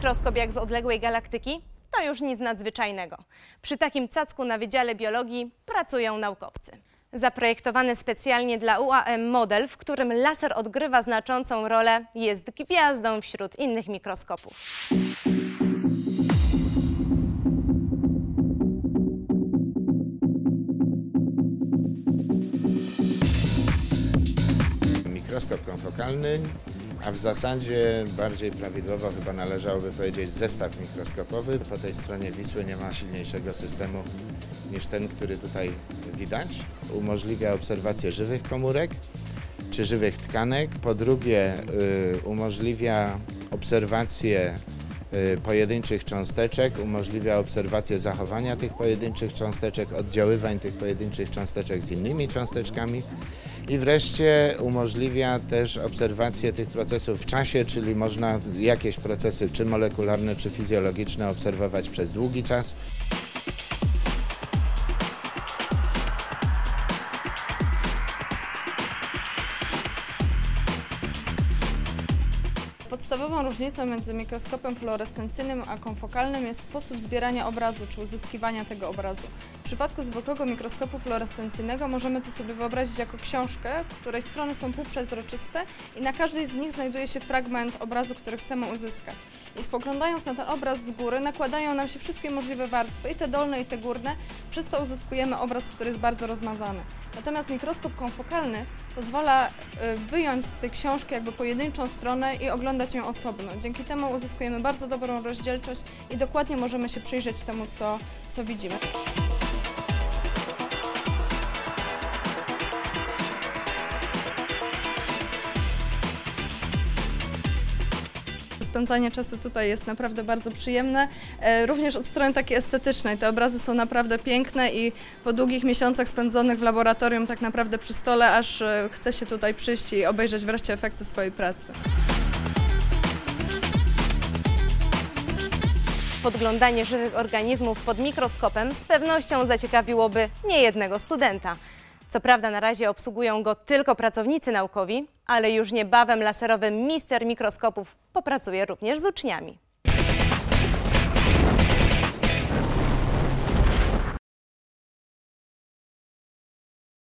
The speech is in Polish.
mikroskop jak z odległej galaktyki? To już nic nadzwyczajnego. Przy takim cacku na Wydziale Biologii pracują naukowcy. Zaprojektowany specjalnie dla UAM model, w którym laser odgrywa znaczącą rolę, jest gwiazdą wśród innych mikroskopów. Mikroskop konfokalny, a w zasadzie bardziej prawidłowo chyba należałoby powiedzieć zestaw mikroskopowy. Po tej stronie Wisły nie ma silniejszego systemu niż ten, który tutaj widać. Umożliwia obserwację żywych komórek czy żywych tkanek. Po drugie y, umożliwia obserwację pojedynczych cząsteczek, umożliwia obserwację zachowania tych pojedynczych cząsteczek, oddziaływań tych pojedynczych cząsteczek z innymi cząsteczkami i wreszcie umożliwia też obserwację tych procesów w czasie, czyli można jakieś procesy czy molekularne, czy fizjologiczne obserwować przez długi czas. Podstawową różnicą między mikroskopem fluorescencyjnym a konfokalnym jest sposób zbierania obrazu czy uzyskiwania tego obrazu. W przypadku zwykłego mikroskopu fluorescencyjnego możemy to sobie wyobrazić jako książkę, której strony są półprzezroczyste i na każdej z nich znajduje się fragment obrazu, który chcemy uzyskać. I spoglądając na ten obraz z góry nakładają nam się wszystkie możliwe warstwy, i te dolne i te górne, przez to uzyskujemy obraz, który jest bardzo rozmazany. Natomiast mikroskop konfokalny pozwala y, wyjąć z tej książki jakby pojedynczą stronę i oglądać ją osobno. Dzięki temu uzyskujemy bardzo dobrą rozdzielczość i dokładnie możemy się przyjrzeć temu, co, co widzimy. Spędzanie czasu tutaj jest naprawdę bardzo przyjemne, e, również od strony takiej estetycznej. Te obrazy są naprawdę piękne i po długich miesiącach spędzonych w laboratorium tak naprawdę przy stole, aż e, chce się tutaj przyjść i obejrzeć wreszcie efekty swojej pracy. Podglądanie żywych organizmów pod mikroskopem z pewnością zaciekawiłoby niejednego studenta. Co prawda na razie obsługują go tylko pracownicy naukowi, ale już niebawem laserowy mister mikroskopów popracuje również z uczniami.